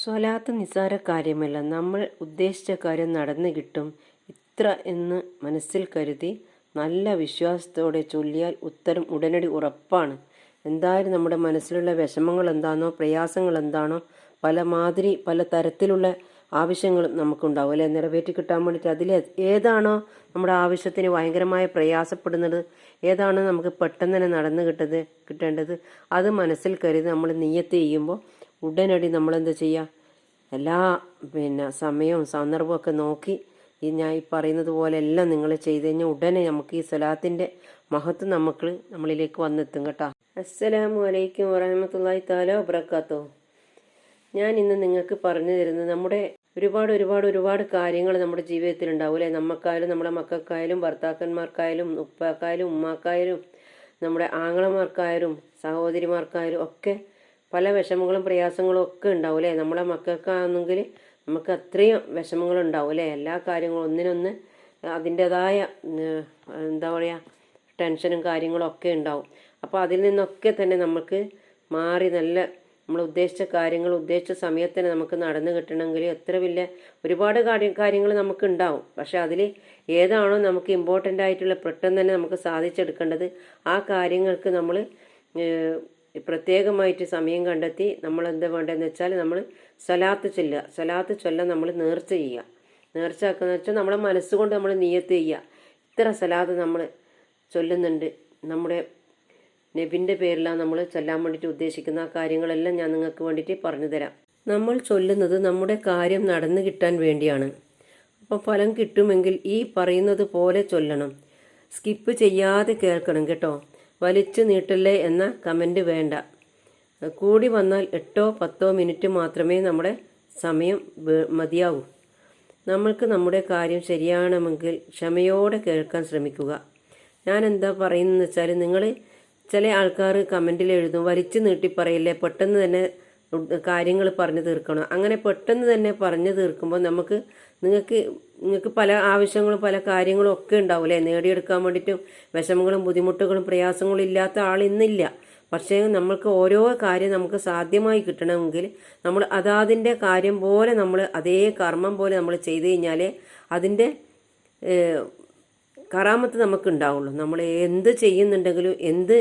സ്വലാത്ത് നിസാര കാര്യമല്ല. നമ്മൾ ഉദ്ദേശിച്ച കാര്യം നടന്നു കിട്ടും. ഇത്ര എന്ന് മനസ്സിൽ കരുതി നല്ല വിശ്വാസത്തോടെ ചൊല്ലിയാൽ ഉത്തരം ഉടനടി ഉറപ്പാണ്. എന്തായാലും നമ്മുടെ മനസ്സിലുള്ള വിഷമങ്ങൾ എന്താണോ പ്രയാസങ്ങൾ എന്താണോ പല മാതിരി പല തരത്തിലുള്ള ആവശ്യങ്ങളും നമുക്കുണ്ടാവും. അല്ലെ? നിറവേറ്റി കിട്ടാൻ വേണ്ടിയിട്ട് അതിൽ ഏതാണോ നമ്മുടെ ആവശ്യത്തിന് ഭയങ്കരമായ പ്രയാസപ്പെടുന്നത് ഏതാണോ നമുക്ക് പെട്ടെന്ന് തന്നെ നടന്നു കിട്ടത് കിട്ടേണ്ടത് അത് മനസ്സിൽ കരുതി നമ്മൾ നീയത്ത് ചെയ്യുമ്പോൾ ഉടനടി നമ്മളെന്താ ചെയ്യുക എല്ലാ പിന്നെ സമയവും സന്ദർഭവും ഒക്കെ നോക്കി ഈ ഞാൻ ഈ പറയുന്നത് പോലെ എല്ലാം നിങ്ങൾ ചെയ്തു കഴിഞ്ഞാൽ ഉടനെ നമുക്ക് ഈ സ്വലാത്തിന്റെ മഹത്വം നമുക്ക് നമ്മളിലേക്ക് വന്നെത്തും കേട്ടോ. അസ്സലാമു അലൈക്കും വറഹമത്തല്ലാഹി താല വബർക്കാത്തോ ഞാൻ ഇന്ന് നിങ്ങൾക്ക് പറഞ്ഞു തരുന്നത് നമ്മുടെ ഒരുപാട് ഒരുപാട് ഒരുപാട് കാര്യങ്ങൾ നമ്മുടെ ജീവിതത്തിൽ ഉണ്ടാവും അല്ലേ? നമുക്കായാലും നമ്മുടെ മക്കൾക്കായാലും ഭർത്താക്കന്മാർക്കായാലും ഉപ്പാക്കായാലും ഉമ്മാക്കായാലും നമ്മുടെ ആങ്ങളമാർക്കായാലും സഹോദരിമാർക്കായാലും ഒക്കെ പല വിഷമങ്ങളും പ്രയാസങ്ങളും ഒക്കെ ഉണ്ടാവും അല്ലേ നമ്മളെ മക്കൾക്കാണെങ്കിൽ നമുക്ക് അത്രയും വിഷമങ്ങളുണ്ടാവും അല്ലേ എല്ലാ കാര്യങ്ങളും ഒന്നിനൊന്ന് അതിന്റെതായ എന്താ പറയുക ടെൻഷനും കാര്യങ്ങളും ഒക്കെ ഉണ്ടാവും. അപ്പോൾ അതിൽ നിന്നൊക്കെ തന്നെ നമുക്ക് മാറി നല്ല നമ്മൾ ഉദ്ദേശിച്ച കാര്യങ്ങൾ ഉദ്ദേശിച്ച സമയത്ത് തന്നെ നമുക്ക് നടന്നു കിട്ടണമെങ്കിൽ എത്ര വലിയ ഒരുപാട് കാര്യം കാര്യങ്ങൾ നമുക്ക് ഉണ്ടാവും. പക്ഷേ അതിൽ ഏതാണോ നമുക്ക് ഇമ്പോർട്ടന്റ് ആയിട്ടുള്ള പെട്ടെന്ന് തന്നെ നമുക്ക് സാധിച്ചെടുക്കേണ്ടത് ആ കാര്യങ്ങൾക്ക് നമ്മൾ പ്രത്യേകമായിട്ട് സമയം കണ്ടെത്തി നമ്മൾ എന്താ വേണ്ടതെന്ന് വെച്ചാൽ നമ്മൾ സ്വലാത്ത് ചൊല്ലുക. സ്വലാത്ത് ചൊല്ല നമ്മൾ നേർച്ച ചെയ്യുക. നേർച്ച ആക്കുന്ന വെച്ചാൽ നമ്മളെ മനസ്സുകൊണ്ട് നമ്മൾ നിയത്ത് ചെയ്യുക. ഇത്ര സ്വലാത്ത് നമ്മൾ ചൊല്ലുന്നുണ്ട്. നമ്മുടെ നബിന്റെ പേരിലാണ് നമ്മൾ ചൊല്ലാൻ വേണ്ടിയിട്ട് ഉദ്ദേശിക്കുന്ന കാര്യങ്ങളെല്ലാം ഞാൻ നിങ്ങൾക്ക് വേണ്ടിയിട്ട് പറഞ്ഞു തരാം നമ്മൾ ചൊല്ലുന്നത് നമ്മുടെ കാര്യം നടന്നു കിട്ടാൻ വേണ്ടിയാണ്. അപ്പോൾ ഫലം കിട്ടുമെങ്കിൽ ഈ പറയുന്നത് പോലെ ചൊല്ലണം. സ്കിപ്പ് ചെയ്യാതെ കേൾക്കണം കേട്ടോ. വലിച്ചു നീട്ടല്ലേ എന്ന കമന്റ് വേണ്ട. കൂടി വന്നാൽ എട്ടോ പത്തോ മിനിറ്റ് മാത്രമേ നമ്മുടെ സമയം മതിയാവൂ. നമ്മൾക്ക് നമ്മുടെ കാര്യം ശരിയാണെങ്കിൽ ക്ഷമയോടെ കേൾക്കാൻ ശ്രമിക്കുക. ഞാൻ എന്താ പറയുന്നതെന്ന് വെച്ചാൽ നിങ്ങൾ ചില ആൾക്കാർ കമന്റിൽ എഴുതും വലിച്ചു നീട്ടി പറയില്ലേ പെട്ടെന്ന് തന്നെ കാര്യങ്ങൾ പറഞ്ഞു തീർക്കണം. അങ്ങനെ പെട്ടെന്ന് തന്നെ പറഞ്ഞു തീർക്കുമ്പോൾ നമുക്ക് നിങ്ങൾക്ക് നിങ്ങൾക്ക് പല ആവശ്യങ്ങളും പല കാര്യങ്ങളും ഒക്കെ ഉണ്ടാവില്ലേ? നേടിയെടുക്കാൻ വേണ്ടിയിട്ടും വിഷമങ്ങളും ബുദ്ധിമുട്ടുകളും പ്രയാസങ്ങളും ഇല്ലാത്ത ആൾ ഇന്നില്ല. പക്ഷേ നമ്മൾക്ക് ഓരോ കാര്യം നമുക്ക് സാധ്യമായി കിട്ടണമെങ്കിൽ നമ്മൾ അതാതിന്റെ കാര്യം പോലെ നമ്മൾ അതേ കർമ്മം പോലെ നമ്മൾ ചെയ്തു കഴിഞ്ഞാൽ അതിന്റെ കറാമത്ത് നമുക്ക് ഉണ്ടാവുള്ളൂ. നമ്മൾ എന്ത് ചെയ്യുന്നുണ്ടെങ്കിലും എന്ത്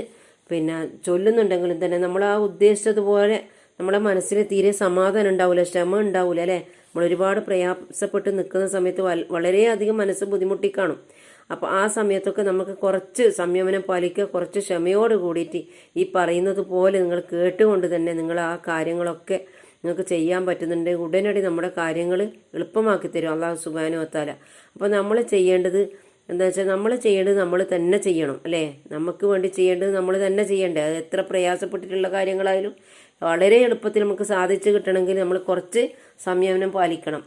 പിന്നെ ചൊല്ലുന്നുണ്ടെങ്കിലും തന്നെ നമ്മൾ ആ ഉദ്ദേശിച്ചതുപോലെ നമ്മളെ മനസ്സിന് തീരെ സമാധാനം ഉണ്ടാവില്ല ക്ഷമ ഉണ്ടാവില്ല അല്ലേ? നമ്മൾ ഒരുപാട് പ്രയാസപ്പെട്ട് നിൽക്കുന്ന സമയത്ത് വളരെയധികം മനസ്സ് ബുദ്ധിമുട്ടി കാണും അപ്പോൾ ആ സമയത്തൊക്കെ നമുക്ക് കുറച്ച് സംയമനം പാലിക്കുക കുറച്ച് ക്ഷമയോട് കൂടിയിട്ട് ഈ പറയുന്നത് പോലെ നിങ്ങൾ കേട്ടുകൊണ്ട് തന്നെ നിങ്ങൾ ആ കാര്യങ്ങളൊക്കെ നിങ്ങൾക്ക് ചെയ്യാൻ പറ്റുന്നുണ്ട്. ഉടനടി നമ്മുടെ കാര്യങ്ങൾ എളുപ്പമാക്കി തരും അള്ളാഹു സുബാനു വത്താല അപ്പോൾ നമ്മൾ ചെയ്യേണ്ടത് എന്താ വെച്ചാൽ നമ്മൾ ചെയ്യേണ്ടത് നമ്മൾ തന്നെ ചെയ്യണം അല്ലേ? നമുക്ക് വേണ്ടി ചെയ്യേണ്ടത് നമ്മൾ തന്നെ ചെയ്യേണ്ടത് എത്ര പ്രയാസപ്പെട്ടിട്ടുള്ള കാര്യങ്ങളായാലും വളരെ എളുപ്പത്തിൽ നമുക്ക് സാധിച്ചു കിട്ടണമെങ്കിൽ നമ്മൾ കുറച്ച് സംയമനം പാലിക്കണം.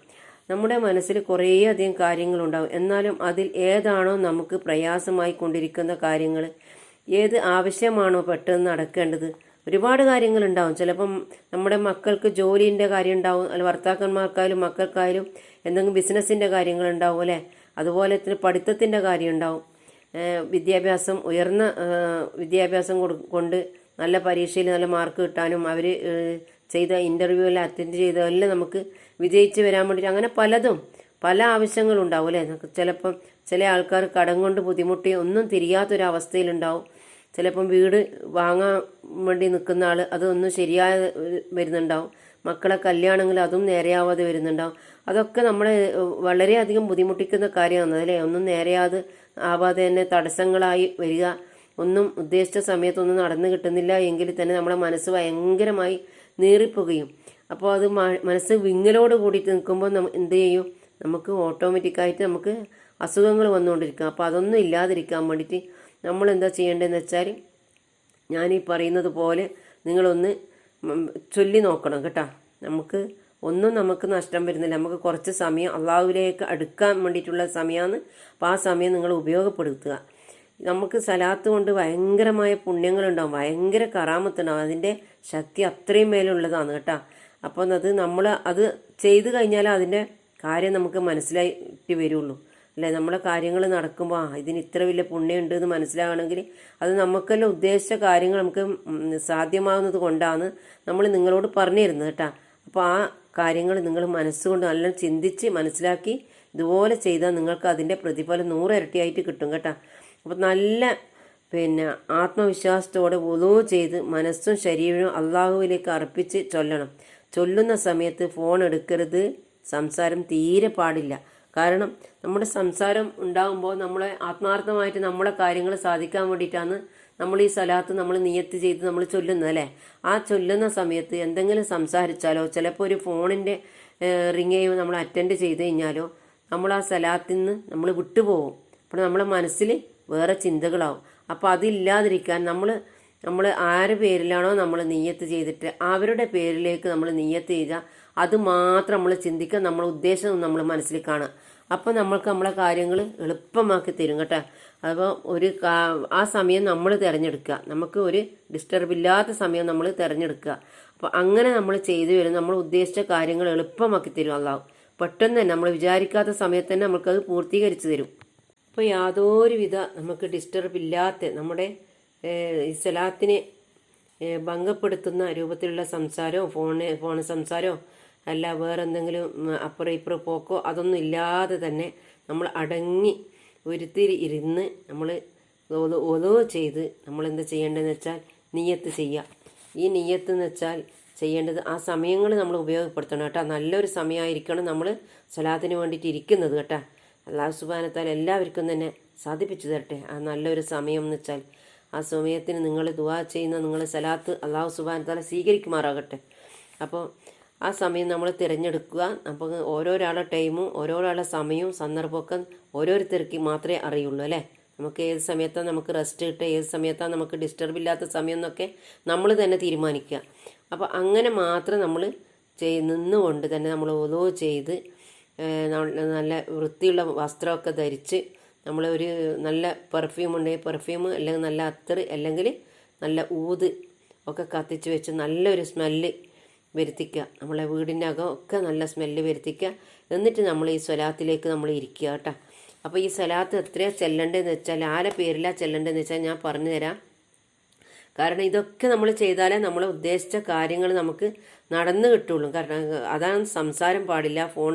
നമ്മുടെ മനസ്സിൽ കുറേയധികം കാര്യങ്ങളുണ്ടാവും. എന്നാലും അതിൽ ഏതാണോ നമുക്ക് പ്രയാസമായി കൊണ്ടിരിക്കുന്ന കാര്യങ്ങൾ ഏത് ആവശ്യമാണോ പെട്ടെന്ന് നടക്കേണ്ടത് ഒരുപാട് കാര്യങ്ങൾ ഉണ്ടാവും ചിലപ്പം നമ്മുടെ മക്കൾക്ക് ജോലിന്റെ കാര്യം ഉണ്ടാവും അല്ല ഭർത്താക്കന്മാർക്കായാലും മക്കൾക്കായാലും എന്തെങ്കിലും ബിസിനസ്സിന്റെ കാര്യങ്ങളുണ്ടാവും അല്ലേ? അതുപോലെ തന്നെ പഠിത്തത്തിന്റെ കാര്യം ഉണ്ടാവും. വിദ്യാഭ്യാസം ഉയർന്ന വിദ്യാഭ്യാസം കൊണ്ട് നല്ല പരീക്ഷയിൽ നല്ല മാർക്ക് കിട്ടാനും അവർ ചെയ്ത ഇന്റർവ്യൂവിൽ അറ്റൻഡ് ചെയ്തതെല്ലാം നമുക്ക് വിജയിച്ച് വരാൻ വേണ്ടിയിട്ട് അങ്ങനെ പലതും പല ആവശ്യങ്ങളും ഉണ്ടാവും അല്ലേ ചിലപ്പം ചില ആൾക്കാർ കടം കൊണ്ട് ബുദ്ധിമുട്ടി ഒന്നും തിരിയാത്തൊരവസ്ഥയിലുണ്ടാവും. ചിലപ്പം വീട് വാങ്ങാൻ വേണ്ടി നിൽക്കുന്ന ആൾ അതൊന്നും ശരിയായ വരുന്നുണ്ടാവും. മക്കളെ കല്യാണങ്ങൾ അതും നേരെയാവാതെ വരുന്നുണ്ടാവും. അതൊക്കെ നമ്മളെ വളരെയധികം ബുദ്ധിമുട്ടിക്കുന്ന കാര്യമാണ് അല്ലേ? ഒന്നും നേരെയാതെ ആവാതെ തന്നെ തടസ്സങ്ങളായി വരിക. ഒന്നും ഉദ്ദേശിച്ച സമയത്തൊന്നും നടന്നു കിട്ടുന്നില്ല എങ്കിൽ തന്നെ നമ്മുടെ മനസ്സ് ഭയങ്കരമായി നീറിപ്പോകുകയും. അപ്പോൾ അത് മനസ്സ് വിങ്ങലോട് കൂടിയിട്ട് നിൽക്കുമ്പോൾ എന്ത് ചെയ്യും? നമുക്ക് ഓട്ടോമാറ്റിക്കായിട്ട് നമുക്ക് അസുഖങ്ങൾ വന്നുകൊണ്ടിരിക്കും. അപ്പോൾ അതൊന്നും ഇല്ലാതിരിക്കാൻ വേണ്ടിയിട്ട് നമ്മൾ എന്താ ചെയ്യേണ്ടതെന്ന് വെച്ചാൽ ഞാൻ ഈ പറയുന്നത് പോലെ നിങ്ങളൊന്ന് ചൊല്ലി നോക്കണം കേട്ടോ. നമുക്ക് ഒന്നും നമുക്ക് നഷ്ടം വരുന്നില്ല. നമുക്ക് കുറച്ച് സമയം അള്ളാഹുവിലേക്ക് അടുക്കാൻ വേണ്ടിയിട്ടുള്ള സമയമാണ്. അപ്പോൾ ആ സമയം നിങ്ങൾ ഉപയോഗപ്പെടുത്തുക. നമുക്ക് സലാത്ത് കൊണ്ട് ഭയങ്കരമായ പുണ്യങ്ങളുണ്ടാവും. ഭയങ്കര കറാമത്തുണ്ടാവും. അതിന്റെ ശക്തി അത്രയും മേലുള്ളതാണ് കേട്ടോ. അപ്പോൾ അത് നമ്മൾ അത് ചെയ്തു കഴിഞ്ഞാൽ അതിന്റെ കാര്യം നമുക്ക് മനസ്സിലായിട്ട് വരുള്ളൂ. അല്ലേ? നമ്മളെ കാര്യങ്ങൾ നടക്കുമ്പോൾ ഇതിന് ഇത്ര വലിയ പുണ്യമുണ്ട് എന്ന് മനസ്സിലാകണമെങ്കിൽ അത് നമുക്കെല്ലാം ഉദ്ദേശിച്ച കാര്യങ്ങൾ നമുക്ക് സാധ്യമാകുന്നത് കൊണ്ടാണ് നമ്മൾ നിങ്ങളോട് പറഞ്ഞു തരുന്നത് കേട്ടോ. അപ്പോൾ ആ കാര്യങ്ങൾ നിങ്ങൾ മനസ്സുകൊണ്ട് നല്ല ചിന്തിച്ച് മനസ്സിലാക്കി ഇതുപോലെ ചെയ്താൽ നിങ്ങൾക്ക് അതിന്റെ പ്രതിഫലം നൂറിരട്ടിയായിട്ട് കിട്ടും കേട്ടോ. അപ്പോൾ നല്ല പിന്നെ ആത്മവിശ്വാസത്തോടെ ഉളൂ ചെയ്ത് മനസ്സും ശരീരവും അള്ളാഹുവിലേക്ക് അർപ്പിച്ച് ചൊല്ലണം. ചൊല്ലുന്ന സമയത്ത് ഫോൺ എടുക്കരുത്. സംസാരം തീരെ പാടില്ല. കാരണം നമ്മുടെ സംസാരം ഉണ്ടാകുമ്പോൾ നമ്മളെ ആത്മാർത്ഥമായിട്ട് നമ്മുടെ കാര്യങ്ങൾ സാധിക്കാൻ വേണ്ടിയിട്ടാണ് നമ്മൾ ഈ സ്ഥലത്ത് നമ്മൾ നിയത്ത് ചെയ്ത് നമ്മൾ ചൊല്ലുന്നത് അല്ലേ? ആ ചൊല്ലുന്ന സമയത്ത് എന്തെങ്കിലും സംസാരിച്ചാലോ ചിലപ്പോൾ ഒരു ഫോണിന്റെ റിങ് ചെയ്യുമ്പോൾ നമ്മൾ അറ്റൻഡ് ചെയ്ത് കഴിഞ്ഞാലോ നമ്മൾ ആ സ്ഥലത്തിൽ നിന്ന് നമ്മൾ വിട്ടുപോകും. അപ്പോൾ നമ്മളെ മനസ്സിൽ വേറെ ചിന്തകളാവും. അപ്പോൾ അതില്ലാതിരിക്കാൻ നമ്മൾ നമ്മൾ ആരുടെ പേരിലാണോ നമ്മൾ നീയത്ത് ചെയ്തിട്ട് അവരുടെ പേരിലേക്ക് നമ്മൾ നീയത്ത് ചെയ്താൽ അത് മാത്രം നമ്മൾ ചിന്തിക്കുക നമ്മളെ ഉദ്ദേശം നമ്മൾ മനസ്സിൽ കാണുക അപ്പോൾ നമ്മൾക്ക് നമ്മളെ കാര്യങ്ങൾ എളുപ്പമാക്കി തരും കേട്ടോ. അപ്പോൾ ഒരു ആ സമയം നമ്മൾ തിരഞ്ഞെടുക്കുക. നമുക്ക് ഒരു ഡിസ്റ്റർബ് ഇല്ലാത്ത സമയം നമ്മൾ തിരഞ്ഞെടുക്കുക. അപ്പോൾ അങ്ങനെ നമ്മൾ ചെയ്തു വരും നമ്മൾ ഉദ്ദേശിച്ച കാര്യങ്ങൾ എളുപ്പമാക്കി തരും അള്ളാഹു പെട്ടെന്ന് തന്നെ നമ്മൾ വിചാരിക്കാത്ത സമയത്ത് തന്നെ നമുക്കത് പൂർത്തീകരിച്ച് തരും. അപ്പോൾ യാതൊരുവിധ നമുക്ക് ഡിസ്റ്റർബ് ഇല്ലാത്ത നമ്മുടെ സലാത്തിനെ ഭംഗപ്പെടുത്തുന്ന രൂപത്തിലുള്ള സംസാരമോ ഫോണ് ഫോൺ സംസാരമോ അല്ല വേറെ എന്തെങ്കിലും അപ്പുറം ഇപ്പുറം പോക്കോ അതൊന്നും ഇല്ലാതെ തന്നെ നമ്മൾ അടങ്ങി ഒരുത്തിരി ഇരുന്ന് നമ്മൾ ഓതോ ചെയ്ത് നമ്മൾ എന്താ ചെയ്യേണ്ടതെന്ന് വെച്ചാൽ നീയത്ത് ചെയ്യുക. ഈ നീയത്ത് എന്ന് വെച്ചാൽ ചെയ്യേണ്ടത് ആ സമയങ്ങൾ നമ്മൾ ഉപയോഗപ്പെടുത്തണം കേട്ടോ. നല്ലൊരു സമയമായിരിക്കണം നമ്മൾ സ്വലാത്തിന് വേണ്ടിയിട്ട് ഇരിക്കുന്നത് കേട്ടോ. അള്ളാഹു സുബാനത്താൽ എല്ലാവർക്കും തന്നെ സാധിപ്പിച്ചു തരട്ടെ. ആ നല്ലൊരു സമയം എന്ന് വെച്ചാൽ ആ സമയത്തിന് നിങ്ങൾ ദുവാ ചെയ്യുന്ന നിങ്ങൾ സലാത്ത് അള്ളാഹു സുബാനത്താല സ്വീകരിക്കുമാറാകട്ടെ. അപ്പോൾ ആ സമയം നമ്മൾ തിരഞ്ഞെടുക്കുക. അപ്പോൾ ഓരോരാളുടെ ടൈമും ഓരോരാളുടെ സമയവും സന്ദർഭമൊക്കെ ഓരോരുത്തർക്ക് മാത്രമേ അറിയുള്ളൂ അല്ലേ? നമുക്ക് ഏത് സമയത്താണ് നമുക്ക് റെസ്റ്റ് കിട്ടുക ഏത് സമയത്താണ് നമുക്ക് ഡിസ്റ്റർബ് ഇല്ലാത്ത സമയം എന്നൊക്കെ നമ്മൾ തന്നെ തീരുമാനിക്കുക. അപ്പോൾ അങ്ങനെ മാത്രം നമ്മൾ ചെയ് നിന്നുകൊണ്ട് തന്നെ നമ്മൾ ഓരോ ചെയ്ത് നല്ല വൃത്തിയുള്ള വസ്ത്രമൊക്കെ ധരിച്ച് നമ്മൾ ഒരു നല്ല പെർഫ്യൂം ഉണ്ടെങ്കിൽ പെർഫ്യൂം അല്ലെങ്കിൽ നല്ല അത്തറ് അല്ലെങ്കിൽ നല്ല ഊത് ഒക്കെ കത്തിച്ച് വെച്ച് നല്ലൊരു സ്മെല്ല് വരുത്തിക്കുക നമ്മളെ വീടിന്റെ അകം ഒക്കെ നല്ല സ്മെല്ല് വരുത്തിക്കുക എന്നിട്ട് നമ്മൾ ഈ സ്വലാത്തിലേക്ക് നമ്മൾ ഇരിക്കുക കേട്ടോ. അപ്പോൾ ഈ സ്വലാത്ത് എത്രയാണ് ചെല്ലേണ്ടതെന്ന് വെച്ചാൽ ആരെ പേരിലാണ് ചെല്ലേണ്ടതെന്ന് വെച്ചാൽ ഞാൻ പറഞ്ഞു തരാം കാരണം ഇതൊക്കെ നമ്മൾ ചെയ്താലേ നമ്മൾ ഉദ്ദേശിച്ച കാര്യങ്ങൾ നമുക്ക് നടന്നു കിട്ടുള്ളൂ. കാരണം അതാണ് സംസാരം പാടില്ല. ഫോൺ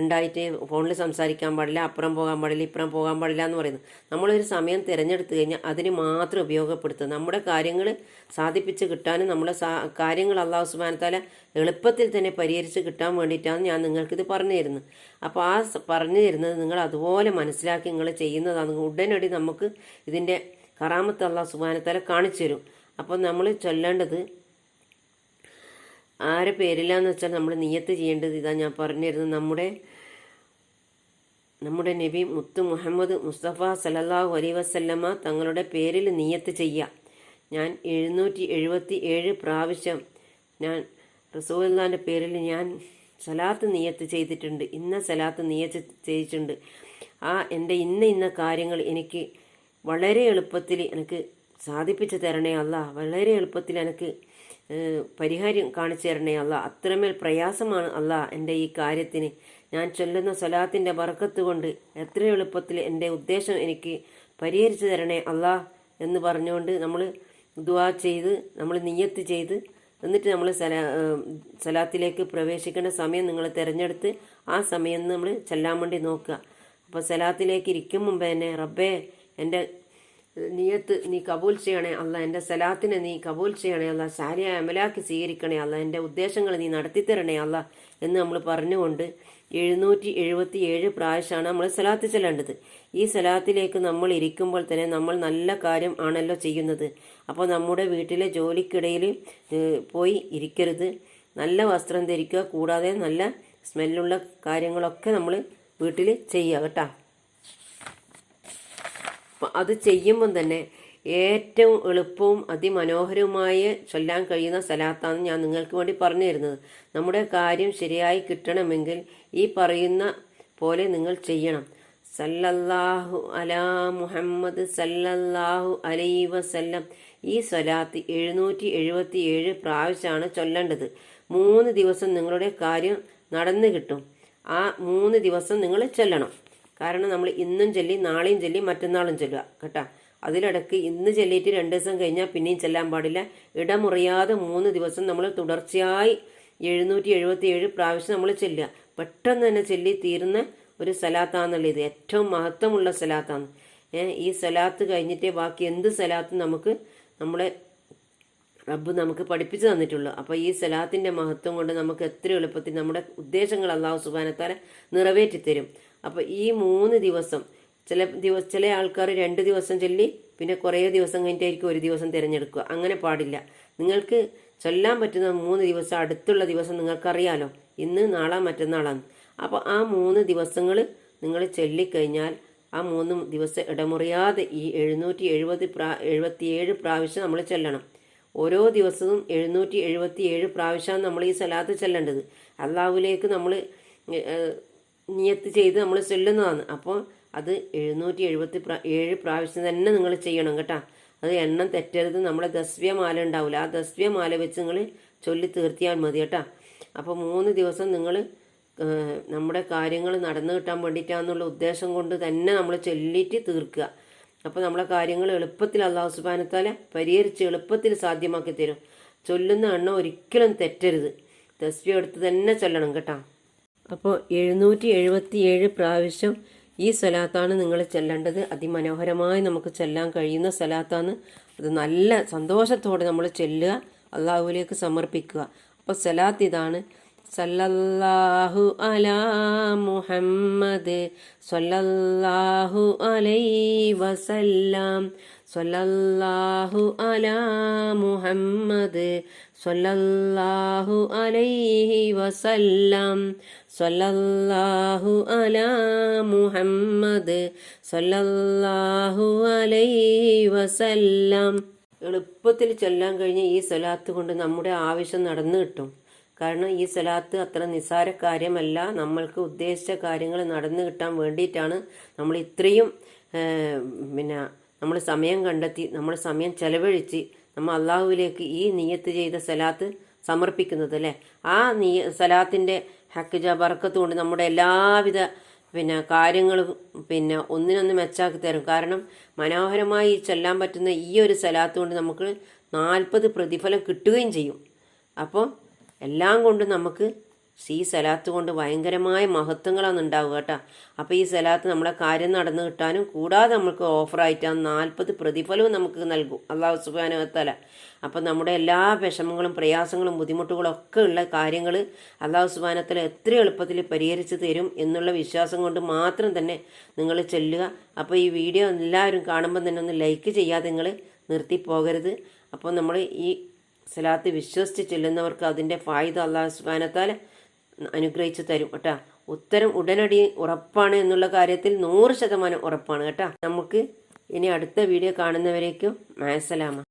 ഉണ്ടായിട്ട് ഫോണിൽ സംസാരിക്കാൻ പാടില്ല അപ്പുറം പോകാൻ പാടില്ല ഇപ്പുറം പോകാൻ പാടില്ല എന്ന് പറയുന്നത്. നമ്മളൊരു സമയം തിരഞ്ഞെടുത്ത് കഴിഞ്ഞാൽ അതിന് മാത്രം ഉപയോഗപ്പെടുത്തുക. നമ്മുടെ കാര്യങ്ങൾ സാധിപ്പിച്ച് കിട്ടാനും നമ്മുടെ കാര്യങ്ങൾ അള്ളാഹു സുബാനത്താല എളുപ്പത്തിൽ തന്നെ പരിഹരിച്ച് കിട്ടാൻ വേണ്ടിയിട്ടാണ് ഞാൻ നിങ്ങൾക്കിത് പറഞ്ഞു തരുന്നത്. അപ്പോൾ ആ പറഞ്ഞു തരുന്നത് നിങ്ങൾ അതുപോലെ മനസ്സിലാക്കി നിങ്ങൾ ചെയ്യുന്നതാണ്. ഉടനടി നമുക്ക് ഇതിന്റെ കറാമത്ത് അള്ളാഹു സുബാനത്താല കാണിച്ചു തരും അപ്പോൾ നമ്മൾ ചൊല്ലേണ്ടത് ആരെ പേരില്ലാന്ന് വെച്ചാൽ നമ്മൾ നിയത്ത് ചെയ്യേണ്ടത് ഇതാ ഞാൻ പറഞ്ഞിരുന്നത് നമ്മുടെ നമ്മുടെ നബി മുത്തു മുഹമ്മദ് മുസ്തഫ സലല്ലാഹു അലൈ വസല്ലമ്മ തങ്ങളുടെ പേരിൽ നിയത്ത് ചെയ്യുക ഞാൻ എഴുന്നൂറ്റി എഴുപത്തി ഏഴ് പ്രാവശ്യം ഞാൻ റസൂല്ലാന്റെ പേരിൽ ഞാൻ സലാത്ത് നിയത്ത് ചെയ്തിട്ടുണ്ട്. ഇന്ന സലാത്ത് നിയത്ത് ചെയ്തിട്ടുണ്ട്. ആ എന്റെ ഇന്ന ഇന്ന കാര്യങ്ങൾ എനിക്ക് വളരെ എളുപ്പത്തിൽ എനിക്ക് സാധിപ്പിച്ചു തരണേ അല്ല വളരെ എളുപ്പത്തിൽ എനിക്ക് പരിഹാരം കാണിച്ചു തരണേ അല്ല അത്രമേൽ പ്രയാസമാണ് അല്ല എന്റെ ഈ കാര്യത്തിന്. ഞാൻ ചൊല്ലുന്ന സ്വലാത്തിന്റെ വറക്കത്ത് കൊണ്ട് എത്ര എളുപ്പത്തിൽ എന്റെ ഉദ്ദേശം എനിക്ക് പരിഹരിച്ചു തരണേ അല്ല എന്ന് പറഞ്ഞുകൊണ്ട് നമ്മൾ ദുവാ ചെയ്ത് നമ്മൾ നിയ്യത്ത് ചെയ്ത് എന്നിട്ട് നമ്മൾ സലാ സലാത്തിലേക്ക് പ്രവേശിക്കേണ്ട സമയം നിങ്ങൾ തിരഞ്ഞെടുത്ത് ആ സമയം നമ്മൾ ചെല്ലാൻ വേണ്ടി നോക്കുക. അപ്പോൾ സലാത്തിലേക്ക് ഇരിക്കും മുമ്പ് തന്നെ റബ്ബേ എന്റെ നീയത്ത് നീ കബൂൽ ചെയ്യണേ അല്ല എന്റെ സലാത്തിനെ നീ കബൂൽ ചെയ്യണേ അല്ല സാരിയ അമലാക്കി സ്വീകരിക്കണേ അല്ല എന്റെ ഉദ്ദേശങ്ങൾ നീ നടത്തിത്തരണേ അല്ല എന്ന് നമ്മൾ പറഞ്ഞുകൊണ്ട് എഴുന്നൂറ്റി എഴുപത്തി ഏഴ് പ്രാവശ്യമാണ് നമ്മൾ സലാത്ത് ചെല്ലേണ്ടത്. ഈ സലാത്തിലേക്ക് നമ്മൾ ഇരിക്കുമ്പോൾ തന്നെ നമ്മൾ നല്ല കാര്യം ആണല്ലോ ചെയ്യുന്നത്. അപ്പോൾ നമ്മുടെ വീട്ടിലെ ജോലിക്കിടയിൽ പോയി ഇരിക്കരുത്. നല്ല വസ്ത്രം ധരിക്കുക കൂടാതെ നല്ല സ്മെല്ലുള്ള കാര്യങ്ങളൊക്കെ നമ്മൾ വീട്ടിൽ ചെയ്യുക കേട്ടോ. അത് ചെയ്യുമ്പം തന്നെ ഏറ്റവും എളുപ്പവും അതിമനോഹരവുമായ ചൊല്ലാൻ കഴിയുന്ന സ്ഥലത്താണ് ഞാൻ നിങ്ങൾക്ക് വേണ്ടി പറഞ്ഞു തരുന്നത്. നമ്മുടെ കാര്യം ശരിയായി കിട്ടണമെങ്കിൽ ഈ പറയുന്ന പോലെ നിങ്ങൾ ചെയ്യണം. സല്ലല്ലാഹു അലാ മുഹമ്മദ് സല്ലല്ലാഹു അലൈ വസല്ലം. ഈ സ്വലാത്ത് എഴുന്നൂറ്റി എഴുപത്തി ഏഴ് പ്രാവശ്യമാണ് ചൊല്ലേണ്ടത്. മൂന്ന് ദിവസം നിങ്ങളുടെ കാര്യം നടന്നു കിട്ടും. ആ മൂന്ന് ദിവസം നിങ്ങൾ ചൊല്ലണം. കാരണം നമ്മൾ ഇന്നും ചൊല്ലി നാളെയും ചൊല്ലി മറ്റന്നാളും ചൊല്ലുക കേട്ടോ? അതിലിടക്ക് ഇന്ന് ചൊല്ലിയിട്ട് രണ്ട് ദിവസം കഴിഞ്ഞാൽ പിന്നെയും ചെല്ലാൻ പാടില്ല. ഇടമുറിയാതെ മൂന്ന് ദിവസം നമ്മൾ തുടർച്ചയായി എഴുന്നൂറ്റി എഴുപത്തി ഏഴ് പ്രാവശ്യം നമ്മൾ ചെല്ലുക. പെട്ടെന്ന് തന്നെ ചെല്ലി തീരുന്ന ഒരു സലാത്താന്നുള്ള ഇത്? ഏറ്റവും മഹത്വമുള്ള സലാത്താണ് ഈ സലാത്ത് കഴിഞ്ഞിട്ടേ ബാക്കി എന്ത് സലാത്തും നമുക്ക് നമ്മളെ റബ്ബ് നമുക്ക് പഠിപ്പിച്ചു തന്നിട്ടുള്ളൂ. അപ്പോൾ ഈ സലാത്തിന്റെ മഹത്വം കൊണ്ട് നമുക്ക് എത്ര എളുപ്പത്തിൽ നമ്മുടെ ഉദ്ദേശങ്ങൾ അള്ളാഹു സുബാനത്താലെ നിറവേറ്റി തരും അപ്പോൾ ഈ മൂന്ന് ദിവസം ചില ദിവസം ചില ആൾക്കാർ രണ്ട് ദിവസം ചൊല്ലി പിന്നെ കുറേ ദിവസം കഴിഞ്ഞിട്ടായിരിക്കും ഒരു ദിവസം തിരഞ്ഞെടുക്കുക. അങ്ങനെ പാടില്ല. നിങ്ങൾക്ക് ചൊല്ലാൻ പറ്റുന്ന മൂന്ന് ദിവസം അടുത്തുള്ള ദിവസം നിങ്ങൾക്കറിയാലോ. ഇന്ന് നാളെ മറ്റന്നാളാണ്. അപ്പോൾ ആ മൂന്ന് ദിവസങ്ങൾ നിങ്ങൾ ചൊല്ലിക്കഴിഞ്ഞാൽ ആ മൂന്ന് ദിവസം ഇടമുറിയാതെ ഈ എഴുന്നൂറ്റി എഴുപത് പ്രാ എഴുപത്തിയേഴ് പ്രാവശ്യം നമ്മൾ ചെല്ലണം. ഓരോ ദിവസവും എഴുന്നൂറ്റി എഴുപത്തി ഏഴ് പ്രാവശ്യമാണ് നമ്മൾ ഈ സലാത്ത് ചെല്ലേണ്ടത്. അള്ളാഹുലേക്ക് നമ്മൾ നിയത്ത് ചെയ്ത് നമ്മൾ ചെല്ലുന്നതാണ്. അപ്പോൾ അത് എഴുന്നൂറ്റി എഴുപത്തി ഏഴ് പ്രാവശ്യം തന്നെ നിങ്ങൾ ചെയ്യണം കേട്ടോ. അത് എണ്ണം തെറ്റരുത്. നമ്മളെ ദസ്വ്യമാല ഉണ്ടാവില്ല ആ ദസ്വ്യമാല വെച്ച് നിങ്ങൾ ചൊല്ലി തീർത്തിയാൽ മതി കേട്ടോ. അപ്പോൾ മൂന്ന് ദിവസം നിങ്ങൾ നമ്മുടെ കാര്യങ്ങൾ നടന്നു കിട്ടാൻ വേണ്ടിയിട്ടാന്നുള്ള ഉദ്ദേശം കൊണ്ട് തന്നെ നമ്മൾ ചൊല്ലിയിട്ട് തീർക്കുക. അപ്പോൾ നമ്മളെ കാര്യങ്ങൾ എളുപ്പത്തിൽ അള്ളാഹു സുബാനത്താലെ പരിഹരിച്ച് എളുപ്പത്തിൽ സാധ്യമാക്കി തരും. ചൊല്ലുന്ന എണ്ണം ഒരിക്കലും തെറ്റരുത്. ദസ്വ്യം എടുത്ത് തന്നെ ചൊല്ലണം കേട്ടോ. അപ്പോൾ എഴുന്നൂറ്റി എഴുപത്തി ഏഴ് പ്രാവശ്യം ഈ സലാത്താണ് നിങ്ങൾ ചെല്ലേണ്ടത്. അതിമനോഹരമായി നമുക്ക് ചെല്ലാൻ കഴിയുന്ന സലാത്താണ്. അത് നല്ല സന്തോഷത്തോടെ നമ്മൾ ചെല്ലുക അള്ളാഹുവിലേക്ക് സമർപ്പിക്കുക. അപ്പോൾ സലാത്ത് ഇതാണ്. സല്ലല്ലാഹു അലാ മുഹമ്മദ് സല്ലല്ലാഹു അലൈ വസല്ലാം. സല്ലല്ലാഹു അലാ മുഹമ്മദ് സല്ലല്ലാഹു അലൈഹി വസല്ലം സല്ലല്ലാഹു അലാ മുഹമ്മദ് സല്ലല്ലാഹു അലൈഹി വസല്ലം. എളുപ്പത്തിൽ ചൊല്ലാൻ കഴിഞ്ഞ ഈ സ്വലാത്ത് കൊണ്ട് നമ്മുടെ ആവശ്യം നടന്നു കിട്ടും. കാരണം ഈ സ്വലാത്ത് അത്ര നിസ്സാര കാര്യമല്ല. നമ്മൾക്ക് ഉദ്ദേശിച്ച കാര്യങ്ങൾ നടന്നു കിട്ടാൻ വേണ്ടിയിട്ടാണ് നമ്മൾ ഇത്രയും പിന്നെ നമ്മൾ സമയം കണ്ടെത്തി നമ്മൾ സമയം ചെലവഴിച്ച് നമ്മൾ അള്ളാഹുവിലേക്ക് ഈ നിയത്ത് ചെയ്ത സലാത്ത് സമർപ്പിക്കുന്നത് അല്ലേ? ആ നിയ സലാത്തിന്റെ ഹക്കജ ബർക്കത്ത് കൊണ്ട് നമ്മുടെ എല്ലാവിധ പിന്നെ കാര്യങ്ങളും പിന്നെ ഒന്നിനൊന്ന് മെച്ചാക്കി തരും. കാരണം മനോഹരമായി ചെല്ലാൻ പറ്റുന്ന ഈ ഒരു സലാത്ത് കൊണ്ട് നമുക്ക് നാൽപ്പത് പ്രതിഫലം കിട്ടുകയും ചെയ്യും. അപ്പോൾ എല്ലാം കൊണ്ടും നമുക്ക് ഈ സലാത്ത് കൊണ്ട് ഭയങ്കരമായ മഹത്വങ്ങളാണ് ഉണ്ടാവുക കേട്ടോ. അപ്പോൾ ഈ സലാത്ത് നമ്മളെ കാര്യം നടന്നു കിട്ടാനും കൂടാതെ നമുക്ക് ഓഫറായിട്ട് ആ നാൽപ്പത് പ്രതിഫലവും നമുക്ക് നൽകും. അള്ളാഹു സുബാനുവത്തല അപ്പം നമ്മുടെ എല്ലാ വിഷമങ്ങളും പ്രയാസങ്ങളും ബുദ്ധിമുട്ടുകളും ഒക്കെ ഉള്ള കാര്യങ്ങൾ അള്ളാഹു സുബാനത്തല എത്ര എളുപ്പത്തിൽ പരിഹരിച്ചു തരും എന്നുള്ള വിശ്വാസം കൊണ്ട് മാത്രം തന്നെ നിങ്ങൾ ചെല്ലുക. അപ്പോൾ ഈ വീഡിയോ എല്ലാവരും കാണുമ്പോൾ തന്നെ ഒന്ന് ലൈക്ക് ചെയ്യാതെ നിങ്ങൾ നിർത്തി നിർത്തിപ്പോകരുത് അപ്പോൾ നമ്മൾ ഈ സലാത്ത് വിശ്വസിച്ച് ചെല്ലുന്നവർക്ക് അതിന്റെ ഫായിദ അള്ളാഹു സുബാനത്താൽ അനുഗ്രഹിച്ചു തരും കേട്ടോ. ഉത്തരം ഉടനടി ഉറപ്പാണ് എന്നുള്ള കാര്യത്തിൽ നൂറ് ശതമാനം ഉറപ്പാണ് കേട്ടോ. നമുക്ക് ഇനി അടുത്ത വീഡിയോ കാണുന്നവരേക്കും മാസലാമ.